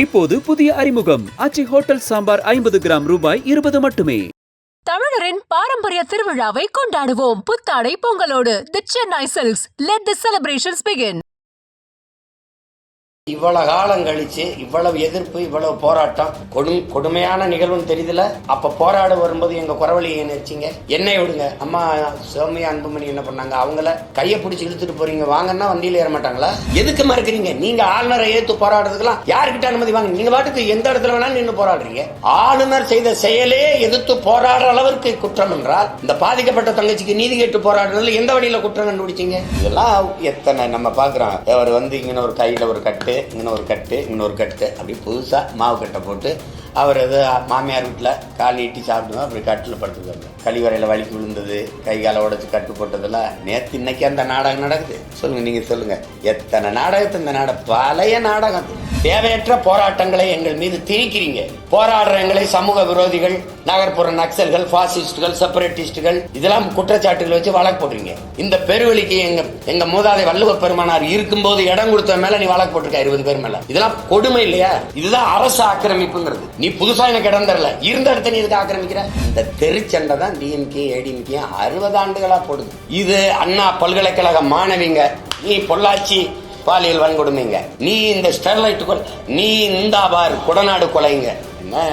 இப்போது புதிய அறிமுகம். அச்சி ஹோட்டல் சாம்பார் ஐம்பது கிராம் ரூபாய் இருபது மட்டுமே. தமிழரின் பாரம்பரிய திருவிழாவை கொண்டாடுவோம். புத்தாடை பொங்கலோடு the Chennai silks let the celebrations begin இவ்வளவு காலம் கழிச்சு இவ்வளவு எதிர்ப்பு இவ்வளவு போராட்டம் கொடும் கொடுமையான நிகழ்வுன்னு தெரியுதுல? அப்ப போராட வரும்போது எங்க குறவழியை நினைச்சிங்க என்னை விடுங்க. அம்மா சோமியா அன்புமணி என்ன பண்ணாங்க? அவங்கள கையை பிடிச்சி இழுத்துட்டு போறீங்க. வாங்கன்னா வண்டியில ஏற மாட்டாங்களா? எதுக்கு மறுக்கிறீங்க? நீங்க ஆளுநரை ஏத்து போராடுறதுக்கெல்லாம் யாருக்கிட்ட அனுமதி வாங்க நீங்க பாட்டுக்கு எந்த இடத்துல வேணாலும் நின்று போராடுறீங்க. ஆளுநர் செய்த செயலே எதிர்த்து போராடுற அளவிற்கு குற்றம் என்றால் இந்த பாதிக்கப்பட்ட தங்கச்சிக்கு நீதி கேட்டு போராடுறதுல எந்த வழியில குற்றம் கண்டுபிடிச்சீங்க? இதெல்லாம் எத்தனை நம்ம பாக்குறோம். அவர் வந்து இங்கே ஒரு கையில ஒரு கட்டு இங்கே ஒரு கட்டு இன்னொரு கட்டு அப்படி புதுசா மாவு கட்டை போட்டு அவர் எது மாமியார் வீட்டில் கால் நீட்டி சாப்பிடுவோம் அப்படி கட்டில் படுத்துக்கோங்க. கழிவறையில் வலிக்கு விழுந்தது கை காலை உடச்சி கட்டு போட்டதெல்லாம் நேற்று இன்னைக்கு அந்த நாடகம் நடக்குது. சொல்லுங்கள் நீங்கள் சொல்லுங்கள் எத்தனை நாடகத்து இந்த நாடகம் பழைய நாடகம். தேவையற்ற போராட்டங்களை எங்கள் மீது திணிக்கிறீங்க. போராடுற எங்களை சமூக விரோதிகள் நகர்ப்புற நக்சல்கள் பாசிஸ்டுகள் செப்பரேட்டிஸ்டுகள் இதெல்லாம் குற்றச்சாட்டுகள் வச்சு வழக்கு போடுறீங்க இந்த பெருவெளிக்கு எங்க எங்க மூதாதை வள்ளுவ பெருமானார் இருக்கும்போது இடம் கொடுத்த மேல நீ வழக்கு போட்டிருக்க இருபது பேர் மேல. இதெல்லாம் கொடுமை இல்லையா? இதுதான் அரசு ஆக்கிரமிப்புங்கிறது. நீ புதுசா எனக்கு இடம் தரல. இருந்த இடத்த நீ எதுக்கு ஆக்கிரமிக்கிற? இந்த தெருச்சண்டை தான் டிஎம்கே ஏடிஎம்கே அறுபது ஆண்டுகளா போடுது. இது அண்ணா பல்கலைக்கழக மாணவிங்க. நீ பொள்ளாச்சி பாலியல் வன்கொடுமைங்க. நீ இந்த ஸ்டெர்லைட் கொலை நீ இந்த பார் குடநாடு கொலைங்க. என்ன?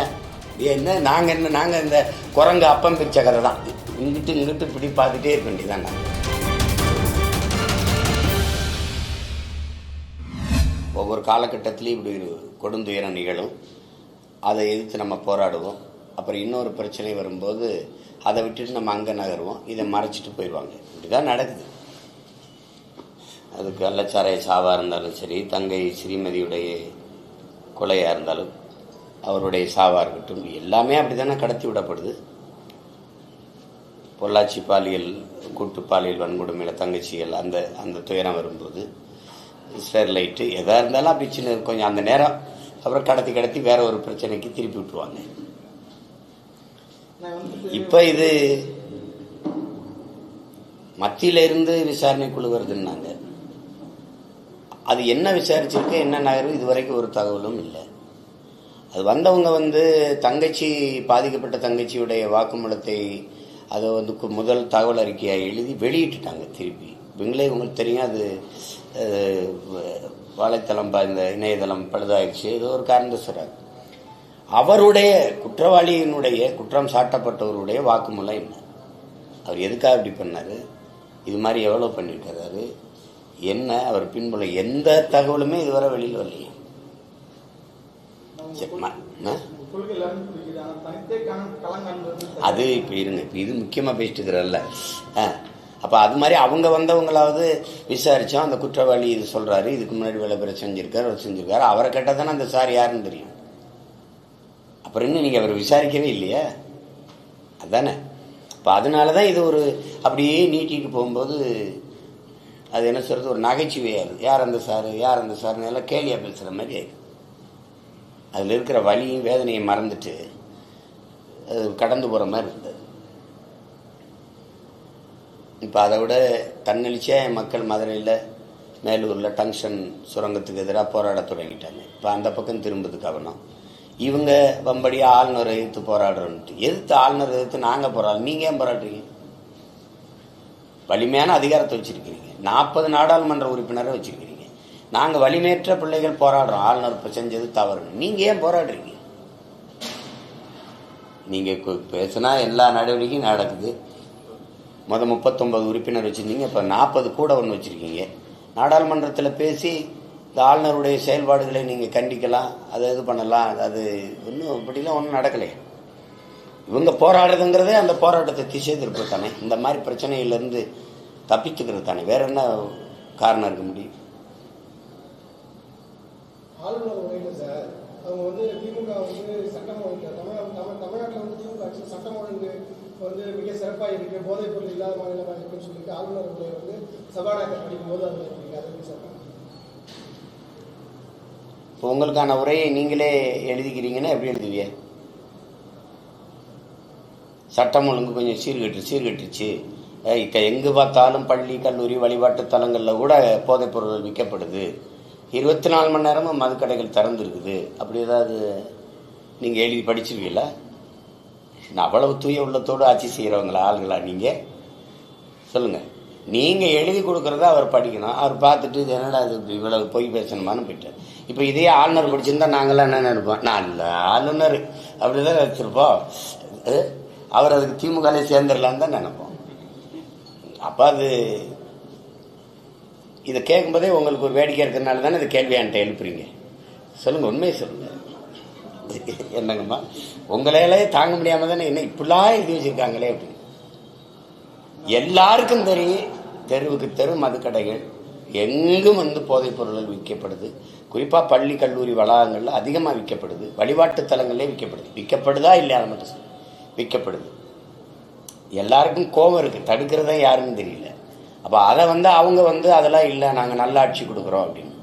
என்ன? நாங்க என்ன? நாங்க இந்த குரங்கு அப்பம் பிச்ச கதை தான். இங்கிட்டு இங்கிட்டு பிடி பார்த்துட்டே இருக்க வேண்டியதான் ஒவ்வொரு காலகட்டத்திலையும் இப்படி கொடுந்துயரம் நிகழும். அதை எதிர்த்து நம்ம போராடுவோம். அப்புறம் இன்னொரு பிரச்சனை வரும்போது அதை விட்டுட்டு நம்ம அங்கே நகருவோம். இதை மறைச்சிட்டு போயிடுவாங்க. இப்படிதான் நடக்குது. அது கள்ளச்சாராய சாவாக இருந்தாலும் சரி தங்கை ஸ்ரீமதியுடைய கொலையாக இருந்தாலும் அவருடைய சாவாக இருக்கட்டும் எல்லாமே அப்படித்தானே கடத்தி விடப்படுது. பொள்ளாச்சி பாலியல் கூட்டு பாலியல் வன்கொடுமையில் தங்கச்சிகள் அந்த அந்த துயரம் வரும்போது ஸ்டெர்லைட்டு எதாக இருந்தாலும் அப்படி சின்ன கொஞ்சம் அந்த நேரம் அப்புறம் கடத்தி கடத்தி வேற ஒரு பிரச்சனைக்கு திருப்பி விட்டுருவாங்க. இப்போ இது மத்தியில இருந்து விசாரணை குழு வருதுன்னாங்க. அது என்ன விசாரிச்சிருக்கு என்ன நகரும் இதுவரைக்கும் ஒரு தகவலும் இல்லை. அது வந்தவங்க வந்து தங்கச்சி பாதிக்கப்பட்ட தங்கச்சியுடைய வாக்குமூலத்தை அதை வந்து முதல் தகவல் அறிக்கையை எழுதி வெளியிட்டுட்டாங்க திருப்பி. இவங்களே உங்களுக்கு தெரியும் அது வலைத்தளம் இந்த இணையதளம் பழுதாயிடுச்சு ஏதோ ஒரு காரணத்தை சொல்கிறார் அவருடைய குற்றவாளியினுடைய குற்றம் சாட்டப்பட்டவருடைய வாக்குமூலம் என்ன? அவர் எதுக்காக இப்படி பண்ணார்? இது மாதிரி எவ்வளோ பண்ணிட்டு என்ன அவர் பின்புல எந்த தகவலுமே இதுவரை வெளியில் வரலையே. அது இப்போ இருங்க இப்போ இது முக்கியமாக பேசிட்டு இருக்கிறல்ல அப்போ அது மாதிரி அவங்க வந்தவங்களாவது விசாரித்தோம் அந்த குற்றவாளி இது சொல்கிறாரு இதுக்கு முன்னாடி வேலை பேர் செஞ்சுருக்காரு அவர் செஞ்சிருக்காரு. அவரை கேட்டால் தானே அந்த சார் யாருன்னு தெரியும். அப்புறம் இன்னும் நீங்கள் அவர் விசாரிக்கவே இல்லையா? அதானே? இப்போ அதனால தான் இது ஒரு அப்படியே நீட்டிகிட்டு போகும்போது அது என்ன சொல்கிறது ஒரு நகைச்சுவையாக இருக்குது யார் அந்த சார் யார் அந்த சார்னு எல்லாம் கேலியாக பேசுகிற மாதிரி ஆயிடுது. அதில் இருக்கிற வலியும் வேதனையும் மறந்துட்டு அது கடந்து போகிற மாதிரி இருந்தது. இப்போ அதை விட தன்னெழுச்சியாக மக்கள் மதுரையில் மேலூரில் டங்ஷன் சுரங்கத்துக்கு எதிராக போராட தொடங்கிட்டாங்க. இப்போ அந்த பக்கம் திரும்புது கவனம். இவங்க வம்படியாக ஆளுநரை எதிர்த்து போராடுறோன்ட்டு. எதிர்த்து ஆளுநர் எதிர்த்து நாங்கள் போராடுறோம் நீங்கள் ஏன் போராடுறீங்க? வலிமையான அதிகாரத்தை வச்சுருக்கிறீங்க. நாற்பது நாடாளுமன்ற உறுப்பினரை வச்சுருக்கிறீங்க. நாங்கள் வலிமையற்ற பிள்ளைகள் போராடுறோம். ஆளுநர் இப்போ செஞ்சது தவறுன்னு. நீங்கள் ஏன் போராடுறீங்க? நீங்கள் பேசுனா எல்லா நடவடிக்கையும் நடக்குது. மொதல் முப்பத்தொம்பது உறுப்பினர் வச்சுருந்தீங்க இப்போ நாற்பது கூட ஒன்று வச்சுருக்கீங்க. நாடாளுமன்றத்தில் பேசி இந்த ஆளுநருடைய செயல்பாடுகளை நீங்கள் கண்டிக்கலாம் அதை இது பண்ணலாம் அது இன்னும் இப்படிலாம் ஒன்றும் நடக்கலையே இவங்க போராடுறதுங்கிறதே அந்த போராட்டத்தை திசை திருப்ப தானே. இந்த மாதிரி பிரச்சனையிலேருந்து தப்பிச்சுக்கிறது தானே. வேற என்ன காரணம் இருக்க முடியும்? அவங்க வந்து திமுக வந்து சட்டம் தமிழ்நாட்டில் வந்து திமுக சட்டம் ஒழுங்கு வந்து மிக சிறப்பாக இருக்குது போதைப் பொருள் இல்லாத மாநிலமாக இருக்குன்னு சொல்லிட்டு ஆளுநர் உரை வந்து சபாநாயகர் படிக்கும்போது அதில் இருக்கு அதை எப்படி இப்போ உங்களுக்கான உரையை நீங்களே எழுதிக்கிறீங்கன்னா எப்படி எழுதுவீங்க? சட்டம் ஒழுங்கு கொஞ்சம் சீர்கெட்டு சீர்கெட்டுச்சு. இப்போ எங்கே பார்த்தாலும் பள்ளி கல்லூரி வழிபாட்டு தலங்களில் கூட போதைப் பொருள் விற்கப்படுது. இருபத்தி நாலு மணி நேரமும் மதுக்கடைகள் திறந்துருக்குது. அப்படி ஏதாவது நீங்கள் எழுதி படிச்சிருவீங்களா அவ்வளவு தூய உள்ளத்தோடு ஆட்சி செய்கிறவங்களா ஆளுங்களா நீங்கள் சொல்லுங்கள் நீங்கள் எழுதி கொடுக்குறத அவர் படிக்கணும். அவர் பார்த்துட்டு இது என்னடா அது இவ்வளவு பொய் பேசணுமான்னு போயிட்டார். இப்போ இதே ஆளுநர் படிச்சிருந்தா நாங்களாம் என்ன நினைப்போம்? நல்ல ஆளுநர் அப்படி தான் வச்சுருப்போம் அவர் அதுக்கு திமுகலே சேர்ந்துடலான்னு தான் நினைப்போம். அப்போ அது இதை கேட்கும்போதே உங்களுக்கு ஒரு வேடிக்கை இருக்கிறதுனால தானே இந்த கேள்வி என்கிட்ட எழுப்புறீங்க. சொல்லுங்கள் உண்மையை சொல்லுங்கள் என்னங்கம்மா? உங்களாலே தாங்க முடியாம தானே என்ன இப்படிலாம் எழுதி வச்சிருக்காங்களே அப்படின்னு எல்லாருக்கும் தெரியும் தெருவுக்கு தெரு மதுக்கடைகள் எங்கும் வந்து போதைப் பொருள்கள் விற்கப்படுது. குறிப்பாக பள்ளி கல்லூரி வளாகங்களில் அதிகமாக விற்கப்படுது. வழிபாட்டு தலங்களே விற்கப்படுது. விற்கப்படுதா இல்லையா அதை மட்டும் விற்கப்படுது. எல்லாருக்கும் கோபம் இருக்குது தடுக்கிறதா யாருன்னு தெரியல. அப்போ அதை வந்து அவங்க வந்து அதெல்லாம் இல்லை நாங்கள் நல்ல ஆட்சி கொடுக்குறோம் அப்படின்னு.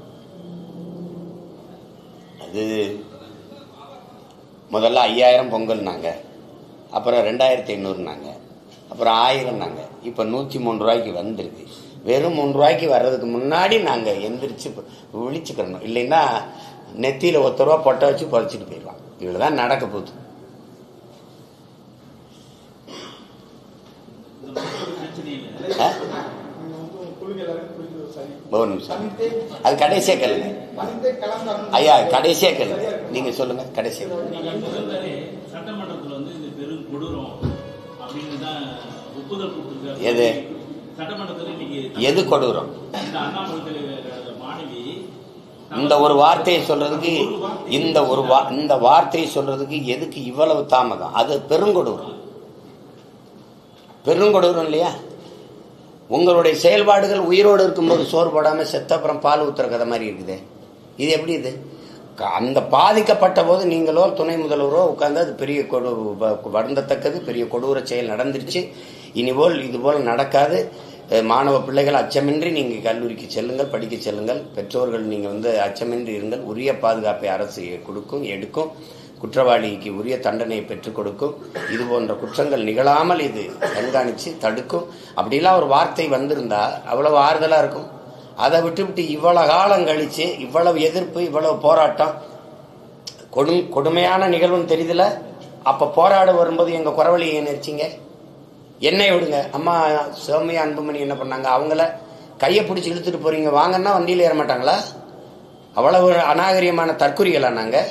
அது முதல்ல ஐயாயிரம் பொங்கல்னாங்க. அப்புறம் ரெண்டாயிரத்தி ஐநூறுனாங்க. அப்புறம் ஆயிரம்னாங்க. இப்போ நூற்றி மூணு ரூபாய்க்கு வந்திருக்கு. வெறும் மூணு ரூபாய்க்கு வர்றதுக்கு முன்னாடி நாங்கள் எந்திரிச்சு விழிச்சுக்கிறணும் இல்லைன்னா நெத்தியில் ஒத்த ரூபா பொட்டை வச்சு புதைச்சிட்டு போயிடலாம். இவ்வளோ தான் நடக்க போகுது. ஒரு நிமிஷம். அது கடைசியாக கேளுங்க. ஐயா கடைசியாக கேளுங்க. நீங்க சொல்லுங்க கடைசியா நீங்க இப்ப சொல்றாரு, சட்டமன்றத்துல வந்து இது பெரும் கொடூரம் அப்படின்னு தான் ஒப்புதல் கொடுத்திருக்காரு. எது? சட்டமன்றத்துல இன்னைக்கு எது கொடூரம்? இந்த மாணவி ஒரு வார்த்தையை சொல்றதுக்கு இந்த ஒரு வா- இந்த வார்த்தையை சொல்றதுக்கு எதுக்கு இவ்வளவு தாமதம்? அது பெருங்கொடூரம் பெருங்கொடூரம் இல்லையா? உங்களுடைய செயல்பாடுகள் உயிரோடு இருக்கும்போது சோறு போடாம செத்த அப்புறம் பால் ஊத்துற கதை மாதிரி இருக்குது. இது எப்படி இது? அந்த பாதிக்கப்பட்ட போது நீங்களோ துணை முதல்வரோ உட்கார்ந்து அது பெரிய கொடு வ- வருந்தத்தக்கது பெரிய கொடூர செயல் நடந்துருச்சு. இனிபோல் இதுபோல் நடக்காது. மாணவ பிள்ளைகள் அச்சமின்றி நீங்கள் கல்லூரிக்கு செல்லுங்கள் படிக்க செல்லுங்கள். பெற்றோர்கள் நீங்கள் வந்து அச்சமின்றி இருங்கள். உரிய பாதுகாப்பை அரசு கொடுக்கும் எடுக்கும். குற்றவாளிக்கு உரிய தண்டனையை பெற்றுக் கொடுக்கும். இது போன்ற குற்றங்கள் நிகழாமல் இது கண்காணித்து தடுக்கும். அப்படிலாம் ஒரு வார்த்தை வந்திருந்தா அவ்வளவு ஆறுதலாக இருக்கும். அதை விட்டுவிட்டு இவ்வளவு காலம் கழிச்சு இவ்வளவு எதிர்ப்பு இவ்வளவு போராட்டம். கொடும் கொடுமையான நிகழ்வுன்னு தெரியுதுல? அப்ப போராட வரும்போது எங்க குறவழியை நினைச்சிங்க என்னை விடுங்க. அம்மா சோமியா அன்புமணி என்ன பண்ணாங்க? அவங்கள கையை பிடிச்சி இழுத்துட்டு போறீங்க. வாங்கன்னா வண்டியில் ஏற மாட்டாங்களா? அவ்வளவு அநாகரியமான தற்கொலைகளா நாங்கள்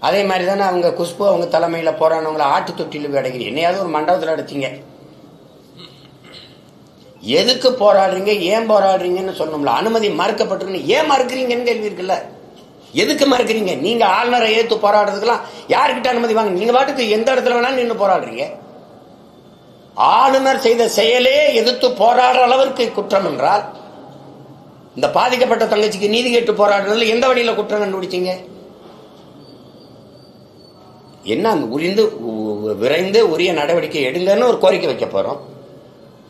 அதே மாதிரி தானே அவங்க குஷ்பு அவங்க தலைமையில் போறானவங்கள ஆட்டு தொட்டியில் போய் அடைக்கிறீங்க. என்னையாவது ஒரு மண்டபத்தில் அடைச்சிங்க. எதுக்கு போராடுறீங்க? ஏன் போராடுறீங்கன்னு சொல்லணும்ல. அனுமதி மறுக்கப்பட்டிருக்குன்னு ஏன் மறுக்கிறீங்கன்னு கேள்வி இருக்குல்ல எதுக்கு மறுக்கிறீங்க? நீங்க ஆளுநரை ஏத்து போராடுறதுக்கெல்லாம் யாருக்கிட்ட அனுமதி வாங்க நீங்க பாட்டுக்கு எந்த இடத்துல வேணாலும் நின்று போராடுறீங்க. ஆளுநர் செய்த செயலே எதிர்த்து போராடுற அளவிற்கு குற்றம் என்றால் இந்த பாதிக்கப்பட்ட தங்கச்சிக்கு நீதி கேட்டு போராடுறதுல எந்த வழியில குற்றம் கண்டுபிடிச்சிங்க? என்ன உரிந்து விரைந்து உரிய நடவடிக்கை எடுங்கன்னு ஒரு கோரிக்கை வைக்க போறோம்.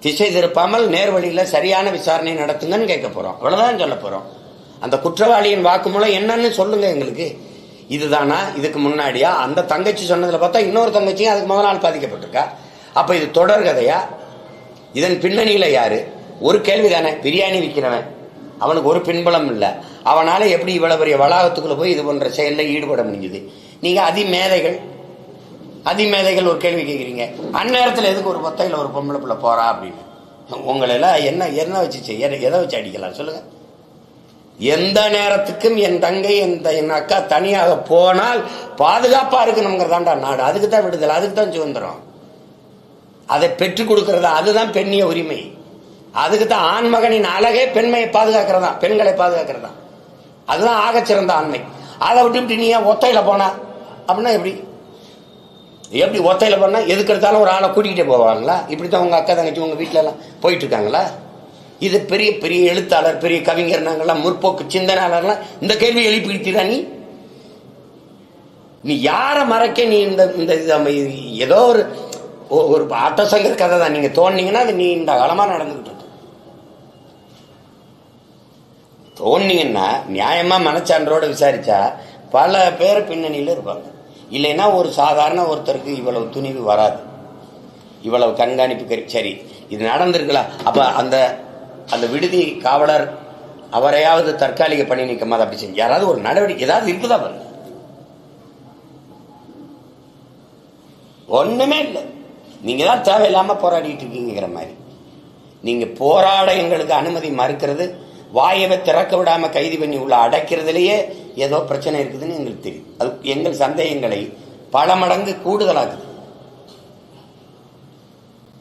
திசை திருப்பாமல் நேர்வழியில் சரியான விசாரணை நடத்துங்கன்னு கேட்க போகிறோம் அவ்வளோதான் சொல்ல போகிறோம் அந்த குற்றவாளியின் வாக்குமூலம் என்னன்னு சொல்லுங்க எங்களுக்கு. இதுதானா? இதுக்கு முன்னாடியா? அந்த தங்கச்சி சொன்னதில் பார்த்தா இன்னொரு தங்கச்சியும் அதுக்கு முதல் நாள் பாதிக்கப்பட்டிருக்கா. அப்போ இது தொடர்கதையா இதன் பின்னணியில் யாரு? ஒரு கேள்வி தானே பிரியாணி விற்கிறவன் அவனுக்கு ஒரு பின்பலம் இல்லை. அவனால் எப்படி இவ்வளோ பெரிய வளாகத்துக்குள்ளே போய் இது போன்ற செயலில் ஈடுபட முடிஞ்சுது? நீங்க அதிமேதைகள். அதிமேதைகள் ஒரு கேள்வி கேட்குறீங்க அந்நேரத்தில் எதுக்கு ஒரு பொத்தையில் ஒரு பொம்பளை பிள்ளை போகிறா அப்படின்னு? உங்களை எல்லாம் என்ன என்ன வச்சு செய்ய எதை வச்சு அடிக்கலாம் சொல்லுங்கள் எந்த நேரத்துக்கும் என் தங்கை என் என் அக்கா தனியாக போனால் பாதுகாப்பாக இருக்கணுங்கிறதாண்டா நாடு. அதுக்கு தான் விடுதலை அதுக்கு தான் சுதந்திரம். அதை பெற்றுக் கொடுக்கறதா அதுதான் பெண்ணிய உரிமை. அதுக்கு தான் ஆண்மகனின் அழகே பெண்மையை பாதுகாக்கிறதா பெண்களை பாதுகாக்கிறதா. அதுதான் ஆகச்சிறந்த ஆண்மை. அதை விட்டுவிட்டு நீ ஏன் ஒத்தையில் போனா? அப்படின்னா எப்படி? எப்படி ஒத்தையில் பண்ணால் எதுக்கு எடுத்தாலும் ஒரு ஆளை கூட்டிகிட்டே போவாங்களா? இப்படி தான் உங்கள் அக்கா தங்கச்சி உங்கள் வீட்டிலலாம் போயிட்டுருக்காங்களா? இது பெரிய பெரிய எழுத்தாளர் பெரிய கவிஞர் நாங்கள்லாம் முற்போக்கு சிந்தனையாளர்லாம் இந்த கேள்வி எழுப்பிக்கிட்டா நீ? நீ யாரை மறைக்க நீ இந்த இந்த ஏதோ ஒரு ஒரு ஆட்டோசங்கர் கதை தான். நீங்கள் தோணுனீங்கன்னா அது நீ இந்த காலமாக நடந்துக்கிட்டு இருக்கு தோணுனீங்கன்னா நியாயமாக மனச்சான்றோடு விசாரிச்சா பல பேர் பின்னணியில் இருப்பாங்க. இல்லைன்னா ஒரு சாதாரண ஒருத்தருக்கு இவ்வளவு துணிவு வராது. இவ்வளவு கண்காணிப்பு சரி இது நடந்திருக்கலாம் அப்போ அந்த அந்த விடுதி காவலர் அவரையாவது தற்காலிக பணி நீக்கமாக அப்படி செஞ்சு யாராவது ஒரு நடவடிக்கை ஏதாவது இருக்குதா பாருங்க ஒன்றுமே இல்லை. நீங்கள் தான் தேவையில்லாமல் போராடிட்டு இருக்கீங்கிற மாதிரி. நீங்கள் போராட எங்களுக்கு அனுமதி மறுக்கிறது வாயவை திறக்க விடாமல் கைது பண்ணி உள்ள அடைக்கிறதுலையே ஏதோ பிரச்சனை இருக்குதுன்னு எங்களுக்கு தெரியும். அது எங்கள் சந்தேகங்களை பல மடங்கு கூடுதலாக்குது.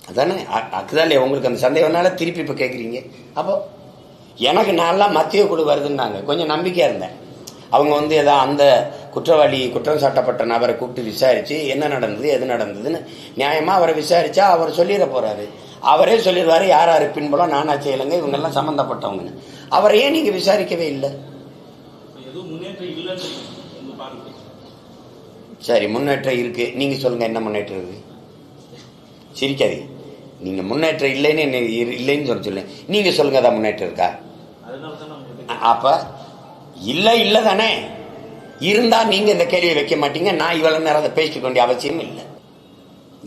அதானே? அ- அதுதான் இல்லையா உங்களுக்கு அந்த சந்தேகம்னால திருப்பி இப்போ கேட்குறீங்க அப்போ எனக்கு நான்லாம் மத்திய குழு வருதுன்னாங்க. கொஞ்சம் நம்பிக்கையாக இருந்தேன். அவங்க வந்து ஏதோ அந்த குற்றவாளி குற்றம் சாட்டப்பட்ட நபரை கூப்பிட்டு விசாரித்து என்ன நடந்தது எது நடந்ததுன்னு நியாயமாக அவரை விசாரித்தா அவர் சொல்லிட போகிறாரு அவரே சொல்லிடுவார் யார் யார் பின்புலம் நானாச்சி இலங்கை இவங்கெல்லாம் சம்மந்தப்பட்டவங்கன்னு அவரை ஏன் நீங்கள் விசாரிக்கவே இல்லை இப்ப எதுவும் முன்னேற்றம் இல்லைன்னு உங்க பார்வை சரி முன்னேற்றம் இருக்கு. நீங்க சொல்லுங்க என்ன முன்னேற்றம் இருக்கு? சிரிக்காதீங்க. நீங்க முன்னேற்றம் இல்லைன்னு என்ன இல்லைன்னு சொல்ல சொல்லுங்க நீங்க சொல்லுங்க அதான் முன்னேற்றம் இருக்கா? அப்ப இல்ல இல்ல தானே. இருந்தா நீங்க இந்த கேள்வியை வைக்க மாட்டீங்க. நான் இவ்வளவு நேரம் அதை பேசிக்க வேண்டிய அவசியம் இல்லை.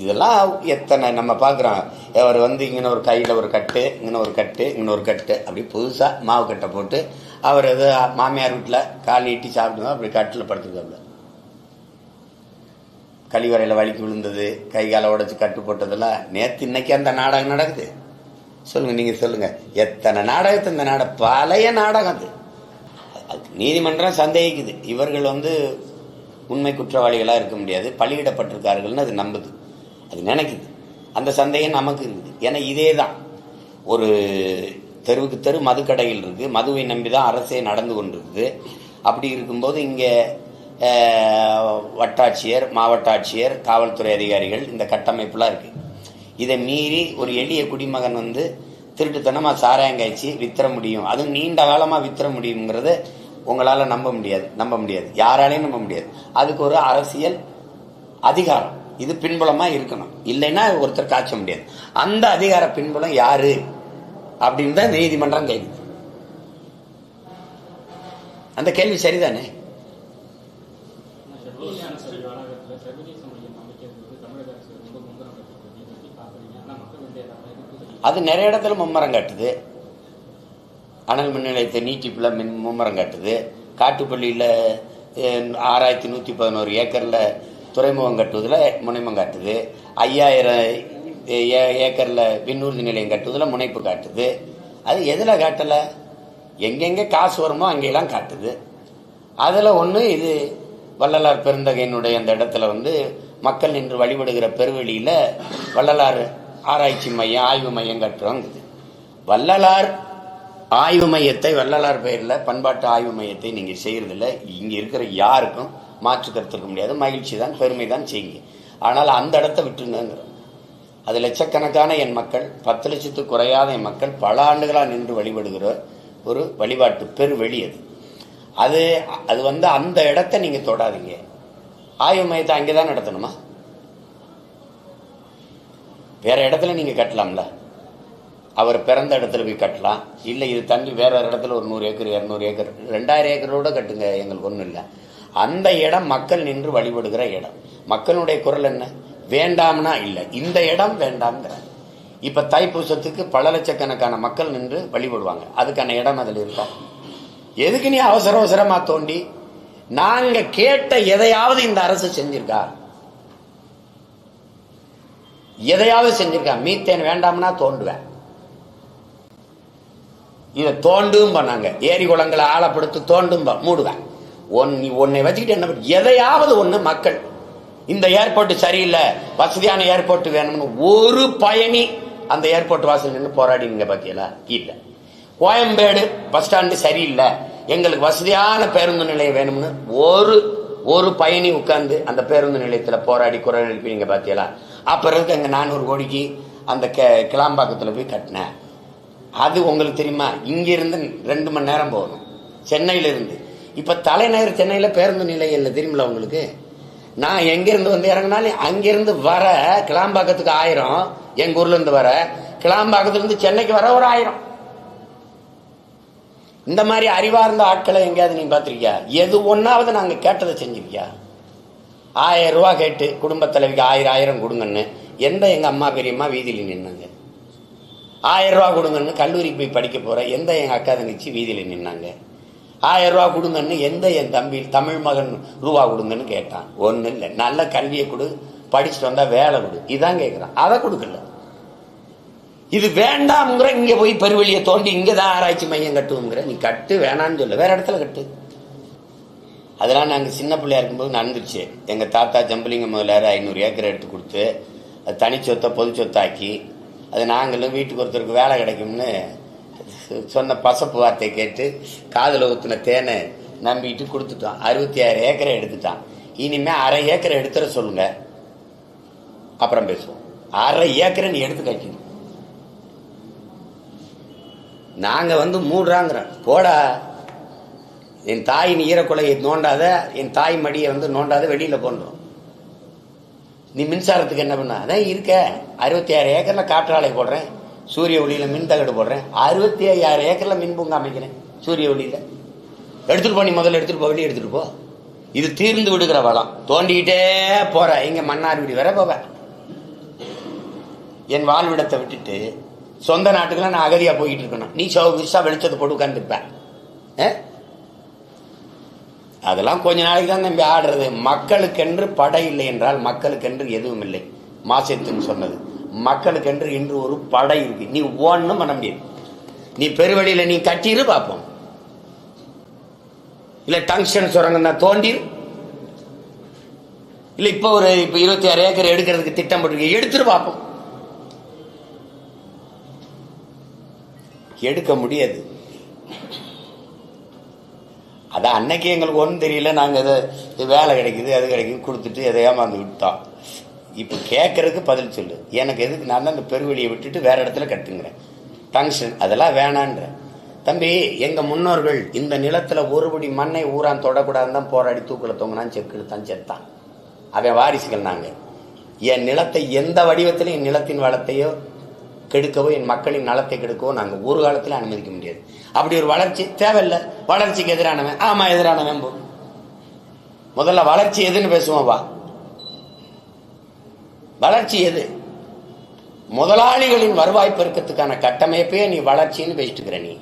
இதெல்லாம் எத்தனை நம்ம பார்க்குறோம். அவர் வந்து இங்கே ஒரு கையில் ஒரு கட்டு இங்கே ஒரு கட்டு இங்கே ஒரு கட்டு. அப்படி புதுசாக மாவு கட்டை போட்டு அவர் எது மாமியார் வீட்டில் கால் நீட்டி சாப்பிடுவோம் அப்படி கட்டில் படுத்துருக்காப்புல கழிவறையில் வலிக்கு விழுந்தது கை காலை உடச்சி கட்டு போட்டதெல்லாம் நேற்று இன்னைக்கு அந்த நாடகம் நடக்குது. சொல்லுங்கள் நீங்கள் சொல்லுங்கள் எத்தனை நாடகத்தை இந்த நாட பழைய நாடகம் அது. அது நீதிமன்றம் சந்தேகிக்குது. இவர்கள் வந்து உண்மை குற்றவாளிகளாக இருக்க முடியாது பலியிடப்பட்டிருக்கார்கள்னு அது நம்புது. அது நினைக்குது. அந்த சந்தேகம் நமக்கு இருக்குது. ஏன்னா இதே தான் ஒரு தெருவுக்கு தெரு மதுக்கடைகள் இருக்குது மதுவை நம்பி தான் அரசே நடந்து கொண்டிருக்குது. அப்படி இருக்கும்போது இங்கே வட்டாட்சியர் மாவட்ட ஆட்சியர் காவல்துறை அதிகாரிகள் இந்த கட்டமைப்புலாம் இருக்குது இதை மீறி ஒரு எளிய குடிமகன் வந்து திருட்டுத்தனமாக சாராயம் காய்ச்சி வித்துற முடியும். அதுவும் நீண்ட காலமாக வித்துற முடியுங்கிறத உங்களால் நம்ப முடியாது நம்ப முடியாது. யாராலையும் நம்ப முடியாது. அதுக்கு ஒரு அரசியல் அதிகாரம். இது பின்புலமாக இருக்கணும். இல்லைன்னா ஒருத்தர் காய்ச்ச முடியாது. அந்த அதிகார பின்புலம் யாரு? அப்படின்னு தான் நீதிமன்றம் கேள்வி அந்த கேள்வி சரிதானே? அது நிறைய இடத்துல மும்மரம் காட்டுது. அனல் மின் நிலையத்தை நீட்டிப்பில் மின் மும்மரம் காட்டுது. காட்டுப்பள்ளியில் ஆறாயிரத்தி நூற்றி பதினோரு ஏக்கரில் துறைமுகம் கட்டுவதில் முனைமம் காட்டுது. ஐயாயிரம் ஏக்கரில் விண்ணூர்தி நிலையம் கட்டுவதில் முனைப்பு காட்டுது. அது எதில் காட்டலை? எங்கெங்கே காசு வருமோ அங்கெல்லாம் காட்டுது. அதில் ஒன்று இது வள்ளலார் பெருந்தகையினுடைய அந்த இடத்துல வந்து மக்கள் நின்று வழிபடுகிற பெருவெளியில் வள்ளலார் ஆராய்ச்சி மையம் ஆய்வு மையம் கட்டுறோங்குது. வள்ளலார் ஆய்வு மையத்தை வள்ளலார் பெயரில் பண்பாட்டு ஆய்வு மையத்தை நீங்கள் செய்கிறதில்ல இங்கே இருக்கிற யாருக்கும் மாற்று கருத்து இருக்க முடியாது. மகிழ்ச்சி தான் பெருமை தான் செய்யுங்க. ஆனால் அந்த இடத்த விட்டுருங்கிறோம் அது லட்சக்கணக்கான என் மக்கள் பத்து லட்சத்து குறையாத என் மக்கள் பல ஆண்டுகளாக நின்று வழிபடுகிற ஒரு வழிபாட்டு பெருவெளி அது. அது அது வந்து அந்த இடத்த நீங்கள் தொடாதீங்க. ஆய்வு மையத்தை அங்கே தான் நடத்தணுமா? வேற இடத்துல நீங்கள் கட்டலாம்ல? அவர் பிறந்த இடத்துல போய் கட்டலாம். இல்லை இது தண்ணி வேற ஒரு இடத்துல ஒரு நூறு ஏக்கர் இரநூறு ஏக்கர் ரெண்டாயிரம் ஏக்கரோட கட்டுங்க எங்களுக்கு ஒன்றும் இல்லை. அந்த இடம் மக்கள் நின்று வழிபடுகிற இடம். மக்களுடைய குரல் என்ன? வேண்டாம்னா இல்லை. இந்த இடம் வேண்டாம்ங்கிற இப்ப தைப்பூசத்துக்கு பல லட்சக்கணக்கான மக்கள் நின்று வழிபடுவாங்க. அதுக்கான இடம் அதில் இருக்கா? எதுக்கு நீ அவசர அவசரமா தோண்டி? நாங்க கேட்ட எதையாவது இந்த அரசு செஞ்சிருக்கா? எதையாவது செஞ்சிருக்கா? மீத்தேன் வேண்டாம்னா தோண்டுவேன். இதை தோண்டும் பண்ணாங்க. ஏரி குளங்களை ஆழப்படுத்து தோண்டும் மூடுவேன். ஒன் நீ உன்னை வச்சுக்கிட்டு என்ன பண்ண- எதையாவது ஒன்று மக்கள் இந்த ஏர்போர்ட் சரியில்லை வசதியான ஏர்போர்ட் வேணும்னு ஒரு பயணி அந்த ஏர்போர்ட் வாசல் நின்று போராடினீங்க பாத்தீங்களா? இல்லை கோயம்பேடு பஸ் ஸ்டாண்டு சரியில்லை. எங்களுக்கு வசதியான பேருந்து நிலையம் வேணும்னு ஒரு ஒரு பயணி உட்கார்ந்து அந்த பேருந்து நிலையத்தில் போராடி குரல் எழுப்பினீங்க பாத்தீங்களா? அப்புறம் அங்கே நானூறு கோடிக்கு அந்த கே- கிளாம்பாக்கத்தில் போய் கட்டினேன். அது உங்களுக்கு தெரியுமா? இங்கிருந்து ரெண்டு மணி நேரம் போகணும். சென்னையிலிருந்து. இப்போ தலைநகர் சென்னையில் பேருந்து நிலையம் இல்லை தெரியுமில உங்களுக்கு? நான் எங்கிருந்து வந்து இறங்கினாலும் அங்கிருந்து வர கிளாம்பாக்கத்துக்கு ஆயிரம் எங்க ஊர்ல இருந்து வர கிளாம்பாக்கத்துலேருந்து சென்னைக்கு வர ஒரு ஆயிரம். இந்த மாதிரி அறிவார்ந்த ஆட்களை எங்கேயாவது நீங்க பார்த்துருக்கியா? எது ஒன்றாவது நாங்கள் கேட்டதை செஞ்சிருக்கியா? ஆயிரம் ரூபா கேட்டு குடும்ப தலைவிக்கு ஆயிரம் ஆயிரம் கொடுங்கன்னு எந்த எங்கள் அம்மா பெரியம்மா வீதியில் நின்னாங்க? ஆயிரம் ரூபா கொடுங்கன்னு கல்லூரிக்கு போய் படிக்க போகிற எந்த எங்கள் அக்கா தங்கச்சி வீதியில் நின்னாங்க? ஆயிரம் ரூபா கொடுங்கன்னு எந்த என் தம்பி தமிழ் மகன் ரூபா கொடுங்கன்னு கேட்டான். ஒன்றும் இல்லை. நல்ல கல்வியை கொடு படிச்சுட்டு வந்தால் வேலை கொடு. இதான் கேட்குறான் அதை கொடுக்கல. இது வேண்டாம்ங்கிற இங்கே போய் பெருவெளியை தோண்டி இங்கே தான் ஆராய்ச்சி மையம் கட்டுவோங்கிற நீ கட்டு வேணான்னு சொல்ல. வேற இடத்துல கட்டு. அதெல்லாம் நாங்கள் சின்ன பிள்ளையா இருக்கும்போது நடந்துருச்சு. எங்கள் தாத்தா ஜம்பலிங்க முதலாரு ஐநூறு ஏக்கர் எடுத்து கொடுத்து அது தனி சொத்தை பொது சொத்தாக்கி அது நாங்களும் வீட்டுக்கு ஒருத்தருக்கு வேலை கிடைக்கும்னு சொன்ன பசப்பு வார்த்தையை கேட்டு காதில் ஊற்றின தேனை நம்பிட்டு கொடுத்துட்டோம் அறுபத்தி ஆறு ஏக்கரை எடுத்துட்டான். இனிமேல் அரை ஏக்கரை எடுத்துட சொல்லுங்க. அப்புறம் பேசுவோம். அரை ஏக்கரை நீ எடுத்து கட்டணும் நாங்கள் வந்து மூடுறாங்கிறோம். போடா. என் தாயின் ஈரக்குலையை நோண்டாத என் தாய் மடியை வந்து நோண்டாத வெளியில் போன்றோம் நீ மின்சாரத்துக்கு என்ன பண்ண? அதான் இருக்க. அறுபத்தி ஆறு ஏக்கரில் காற்றாலை போடுறேன். சூரிய ஒளியில் மின் தகடு போடுறேன். அறுபத்தி ஐயாயிரம் ஏக்கரில் மின் பூங்கா அமைக்கிறேன் சூரிய ஒளியில. எடுத்துட்டு போ நீ முதல்ல எடுத்துட்டு போ வெளியே எடுத்துட்டு போ. இது தீர்ந்து விடுகிற வளம். தோண்டிக்கிட்டே போற. இங்க மன்னார் வீடு வர போவேன் என் வாழ்விடத்தை விட்டுட்டு சொந்த நாட்டுக்கெல்லாம் நான் அகதியா போயிட்டு இருக்கணும். நீ சோ விசா வெளிச்சத்தை போட்டு உட்காந்துருப்பேன் அதெல்லாம் கொஞ்ச நாளைக்கு தான் நம்பி ஆடுறது. மக்களுக்கென்று படை இல்லை என்றால் மக்களுக்கென்று எதுவும் இல்லை. மாசத்துன்னு சொன்னது. மக்களுக்கென்று இன்று ஒரு படை இருக்கு. நீ ஒன்றும் பண்ண முடியாது. நீ பெருவழியில் நீ கட்டிடு பார்ப்போம். இல்லை டங்ஷன் சுரங்கம் தான் தோண்டிரு. இல்லை இப்போ ஒரு இப்போ இருபத்தி ஆறு ஏக்கர் எடுக்கிறதுக்கு திட்டம் போட்டிருக்க. எடுத்துட்டு பார்ப்போம். எடுக்க முடியாது. அதான் அன்னைக்கு எங்களுக்கு ஒன்றும் தெரியல. நாங்கள் இதை வேலை கிடைக்குது அது கிடைக்குது கொடுத்துட்டு எதை ஏமாந்து விட்டோம். இப்போ கேட்கறதுக்கு பதில் சொல்லு. எனக்கு எதுக்கு நான் தான் இந்த பெருவெளியை விட்டுட்டு வேற இடத்துல கட்டுங்கிறேன். டங்ஷன் அதெல்லாம் வேணான்றேன். தம்பி எங்க முன்னோர்கள் இந்த நிலத்துல ஒருபடி மண்ணை ஊரான் தொடக்கூடாதுன்னு தான் போராடி தூக்கில் தொங்கினான் செக்கு தான் செத்தான். அவன் வாரிசுகள் நாங்கள் என் நிலத்தை எந்த வடிவத்திலும் என் நிலத்தின் வளத்தையோ கெடுக்கவோ என் மக்களின் நலத்தை கெடுக்கவோ நாங்கள் ஒரு காலத்தில் அனுமதிக்க முடியாது. அப்படி ஒரு வளர்ச்சி தேவையில்லை. வளர்ச்சிக்கு எதிரானவன். ஆமாம் எதிரானவன் போ. முதல்ல வளர்ச்சி எதுன்னு பேசுவோம் வா. வளர்ச்சி எது? முதலாளிகளின் வருவாய் பெருக்கத்துக்கான கட்டமைப்பே நீ வளர்ச்சின்னு பேசிட்டு இருக்கிற நீ.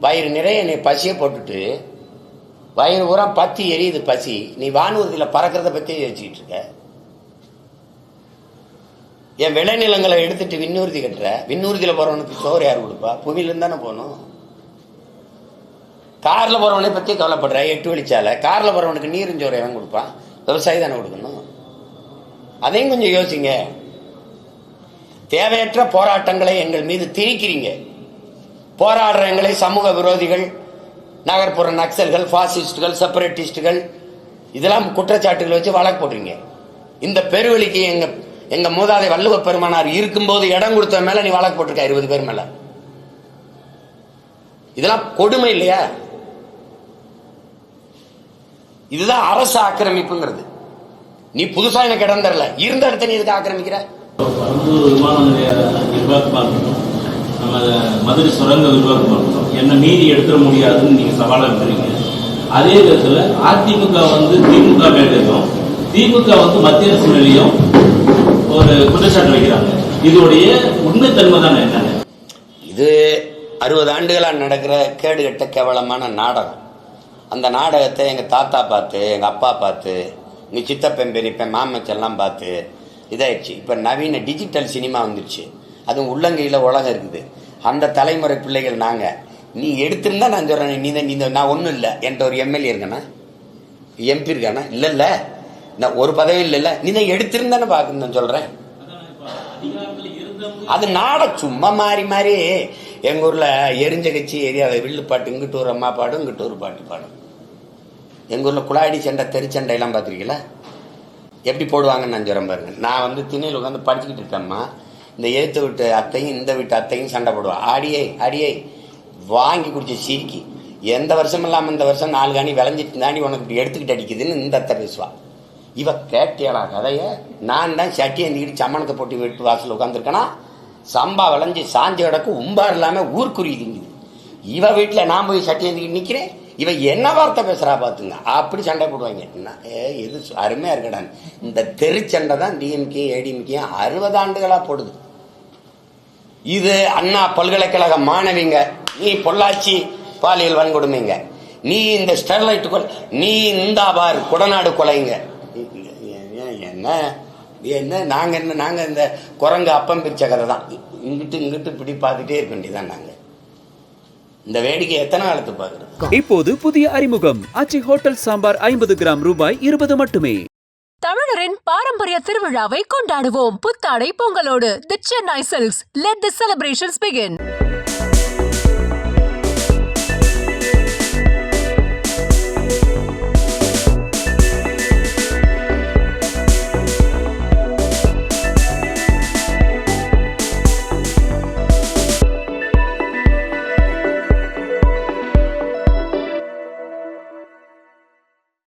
வயிறு நிறைய நீ பசியை போட்டுட்டு வயிறு பூரா பத்தி எரியுது பசி. நீ வானூர்தியில் பறக்கிறத பற்றி யோசிச்சுட்டு இருக்க. என் விளைநிலங்களை எடுத்துட்டு விண்ணூர்தி கட்டுற. விண்ணூர்தியில் போறவனுக்கு சோறு யார் கொடுப்பா? புவியிலேருந்து தானே போகணும். காரில் போகிறவனை பற்றி கவலைப்படுற. எட்டு வழிச்சால. காரில் போகிறவனுக்கு நீரும் சோறு எவன் கொடுப்பான்? விவசாயி தானே கொடுக்கணும். அதையும் கொஞ்சம் யோசிங்க. தேவையற்ற போராட்டங்களை எங்கள் மீது திணிக்கிறீங்க. போராடுற எங்களை சமூக விரோதிகள் நகர்ப்புற நக்சல்கள் பாசிஸ்டுகள் செப்பரேட்டிஸ்டுகள் இதெல்லாம் குற்றச்சாட்டுகள் வச்சு வழக்கு போடுறீங்க. இந்த பெருவெளிக்கு எங்க எங்க மூதாதை வள்ளுவ பெருமானார் இருக்கும்போது இடம் கொடுத்த மேல நீ வழக்கு போட்டிருக்க இருபது பேர் மேல. இதெல்லாம் கொடுமை இல்லையா? இதுதான் அரசு ஆக்கிரமிப்புங்கிறது. நீ புதுசா எனக்கு இடம் தரல. இருந்த இடத்த நீ எதுக்கு ஆக்கிரமிக்கிற? மதுரை சுரங்க விரிவாக்கமாக இருக்கட்டும் என்ன மீறி எடுத்துட முடியாதுன்னு நீங்கள் சவாலாக இருக்கிறீங்க அதே விதத்தில் அதிமுக வந்து திமுக மேலேயும் திமுக வந்து மத்திய அரசு மேலேயும் ஒரு குற்றச்சாட்டு வைக்கிறாங்க. இதோடைய உண்மைத்தன்மை தானே என்னன்னு? இது அறுபது ஆண்டுகளாக நடக்கிற கேடுகட்ட கேவலமான நாடகம். அந்த நாடகத்தை எங்கள் தாத்தா பார்த்து எங்கள் அப்பா பார்த்து எங்கள் சித்தப்பன் பெரியப்பன் மாமச்செல்லாம் பார்த்து இதாகிடுச்சு இப்போ நவீன டிஜிட்டல் சினிமா வந்துடுச்சு அதுவும் உள்ளங்கையில் உலகம் இருக்குது. அந்த தலைமுறை பிள்ளைகள் நாங்கள் நீ எடுத்திருந்தா நான் சொல்கிறேன் நீ தான் நீ நான் ஒன்றும் இல்லை. என்கிட்ட ஒரு எம்எல்ஏ இருக்கண்ணா எம்பி இருக்கானா? இல்லை இல்லை. நான் ஒரு பதவி இல்லைல்ல நீ தான் எடுத்திருந்தானே பார்க்கணும் நான் சொல்கிறேன் அது நாட சும்மா மாறி மாறி. எங்கள் ஊரில் எரிஞ்ச கட்சி எரியாத வில்லு பாட்டு இங்கிட்டு ஒரு அம்மா பாடும் இங்கிட்டு ஒரு பாட்டு பாடும். எங்கள் ஊரில் குழாடி சண்டை தெருச்சண்டை எல்லாம் பார்த்துருக்கீங்களா? எப்படி போடுவாங்கன்னு நான் சொல்றேன் பாருங்க. நான் வந்து திண்ணையில் உட்காந்து படிச்சுக்கிட்டு இருக்கேம்மா. இந்த எழுத்து விட்டு அத்தையும் இந்த வீட்டு அத்தையும் சண்டை போடுவாள் ஆடியே ஆடியே வாங்கி குடிச்ச சீக்கி எந்த வருஷம் இல்லாமல் இந்த வருஷம் நாலு காணி விளைஞ்சிட்டு தாண்டி உனக்கு இப்படி எடுத்துக்கிட்டு அடிக்குதுன்னு இந்த அத்தை பேசுவாள் இவ கேட்டியலா கதையை? நான் தான் சட்டி ஏந்திக்கிட்டு சம்மணத்தை போட்டு வீட்டு வாசல் உட்காந்துருக்கேனா சம்பா விளைஞ்சி சாஞ்ச இடக்கு உம்பா இல்லாமல் ஊர்க்குருவி திங்குது. இவ வீட்டில் நான் போய் சட்டி ஏந்திக்கிட்டு நிற்கிறேன் இவன் என்ன வார்த்தை பேசுறா பார்த்துங்க அப்படி சண்டை போடுவாங்க. எது ஏ, இது அருமையா இருக்கடான் இந்த தெருச்சண்டை தான் டிஎம்கே ஏடிஎம்கே அறுபது ஆண்டுகளா போடுது. இது அண்ணா பல்கலைக்கழக மாணவிங்க. நீ பொள்ளாச்சி பாலியல் வன்கொடுமைங்க. நீ இந்த ஸ்டெர்லைட் கொலை நீ இந்த பார் குடநாடு கொலைங்க. என்ன? என்ன? நாங்க என்ன நாங்க இந்த குரங்கு அப்பம் பிரிச்ச கதை தான் இங்கிட்டு இங்கிட்டு இப்படி பார்த்துட்டே இருக்க வேண்டியதான் நாங்க. இந்த வேடிக்கை எத்தனை காலத்து பார்க்குறது? இப்போது புதிய அறிமுகம். ஆச்சி ஹோட்டல் சாம்பார் ஐம்பது கிராம் ரூபாய் இருபது மட்டுமே. தமிழரின் பாரம்பரிய திருவிழாவை கொண்டாடுவோம். புத்தாடை பொங்கலோடு the Chennai silks let the celebrations begin